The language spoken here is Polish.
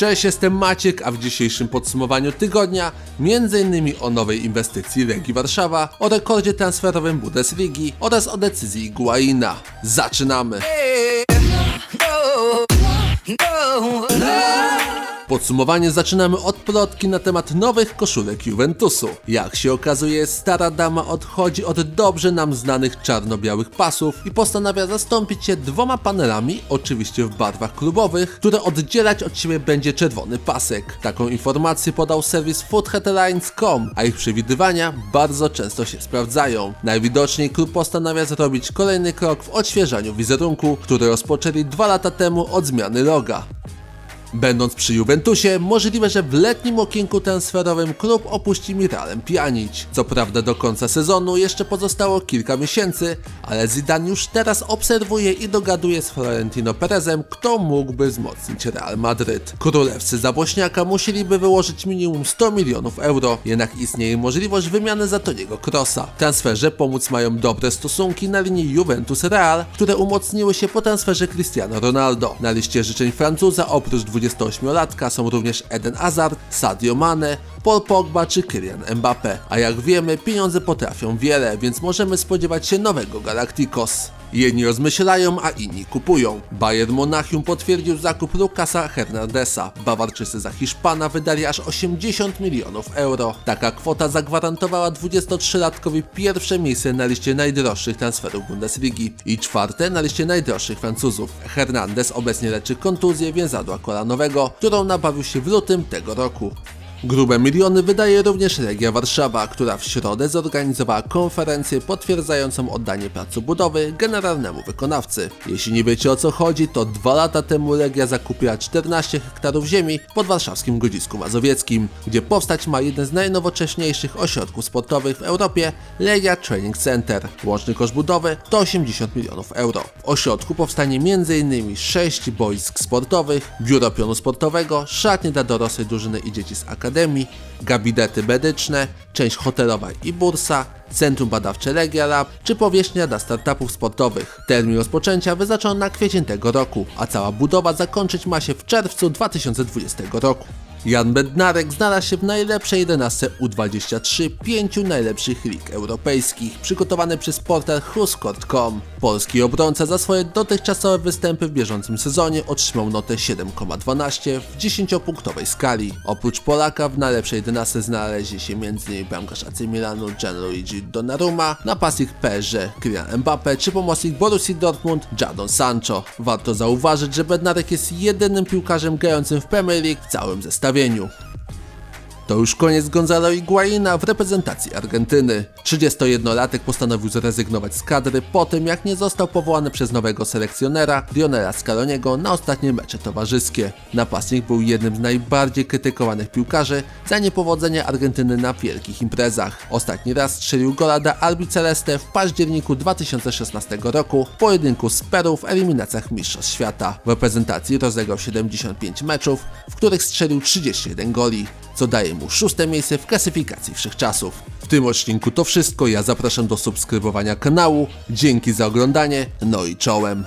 Cześć, jestem Maciek, a w dzisiejszym podsumowaniu tygodnia m.in. o nowej inwestycji Legii Warszawa, o rekordzie transferowym Bundesligi oraz o decyzji Guaina. Zaczynamy! Podsumowanie zaczynamy od plotki na temat nowych koszulek Juventusu. Jak się okazuje, stara dama odchodzi od dobrze nam znanych czarno-białych pasów i postanawia zastąpić je dwoma panelami, oczywiście w barwach klubowych, które oddzielać od siebie będzie czerwony pasek. Taką informację podał serwis foodheadlines.com, a ich przewidywania bardzo często się sprawdzają. Najwidoczniej klub postanawia zrobić kolejny krok w odświeżaniu wizerunku, który rozpoczęli dwa lata temu od zmiany loga. Będąc przy Juventusie, możliwe, że w letnim okienku transferowym klub opuści Miralem Pjanic. Co prawda do końca sezonu jeszcze pozostało kilka miesięcy, ale Zidane już teraz obserwuje i dogaduje z Florentino Perezem, kto mógłby wzmocnić Real Madryt. Królewscy za Bośniaka musieliby wyłożyć minimum 100 milionów euro, jednak istnieje możliwość wymiany za Toniego Krosa. Transferze pomóc mają dobre stosunki na linii Juventus-Real, które umocniły się po transferze Cristiano Ronaldo. Na liście życzeń Francuza oprócz 28-latka są również Eden Hazard, Sadio Mane, Paul Pogba czy Kylian Mbappé. A jak wiemy, pieniądze potrafią wiele, więc możemy spodziewać się nowego Galacticos. Jedni rozmyślają, a inni kupują. Bayern Monachium potwierdził zakup Lucasa Hernandesa. Bawarczycy za Hiszpana wydali aż 80 milionów euro. Taka kwota zagwarantowała 23-latkowi pierwsze miejsce na liście najdroższych transferów Bundesligi i czwarte na liście najdroższych Francuzów. Hernandez obecnie leczy kontuzję więzadła kolanowego, którą nabawił się w lutym tego roku. Grube miliony wydaje również Legia Warszawa, która w środę zorganizowała konferencję potwierdzającą oddanie placu budowy generalnemu wykonawcy. Jeśli nie wiecie o co chodzi, to dwa lata temu Legia zakupiła 14 hektarów ziemi pod warszawskim Grodzisku Mazowieckim, gdzie powstać ma jeden z najnowocześniejszych ośrodków sportowych w Europie, Legia Training Center. Łączny koszt budowy to 80 milionów euro. W ośrodku powstanie m.in. 6 boisk sportowych, biuro pionu sportowego, szatnie dla dorosłej drużyny i dzieci z akademii, gabinety medyczne, część hotelowa i bursa, Centrum Badawcze Legia Lab czy powierzchnia dla startupów sportowych. Termin rozpoczęcia wyznaczono na kwiecień tego roku, a cała budowa zakończyć ma się w czerwcu 2020 roku. Jan Bednarek znalazł się w najlepszej 11 U23 pięciu najlepszych lig europejskich, przygotowany przez portal Huskort.com. Polski obrońca za swoje dotychczasowe występy w bieżącym sezonie otrzymał notę 7,12 w 10-punktowej skali. Oprócz Polaka w najlepszej 11 znaleźli się m.in. bramkarz AC Milanu Gianluigi Donnarumma, napastnik PSG Kylian Mbappé czy pomocnik Borussii Dortmund Jadon Sancho. Warto zauważyć, że Bednarek jest jedynym piłkarzem grającym w Premier League w całym zestawieniu. To już koniec Gonzalo Higuaina w reprezentacji Argentyny. 31-latek postanowił zrezygnować z kadry po tym, jak nie został powołany przez nowego selekcjonera Lionela Scaloniego na ostatnie mecze towarzyskie. Napastnik był jednym z najbardziej krytykowanych piłkarzy za niepowodzenie Argentyny na wielkich imprezach. Ostatni raz strzelił gola dla Albi Celeste w październiku 2016 roku w pojedynku z Peru w eliminacjach Mistrzostw Świata. W reprezentacji rozegrał 75 meczów, w których strzelił 31 goli co daje mu szóste miejsce w klasyfikacji wszechczasów. W tym odcinku to wszystko, ja zapraszam do subskrybowania kanału, dzięki za oglądanie, no i czołem.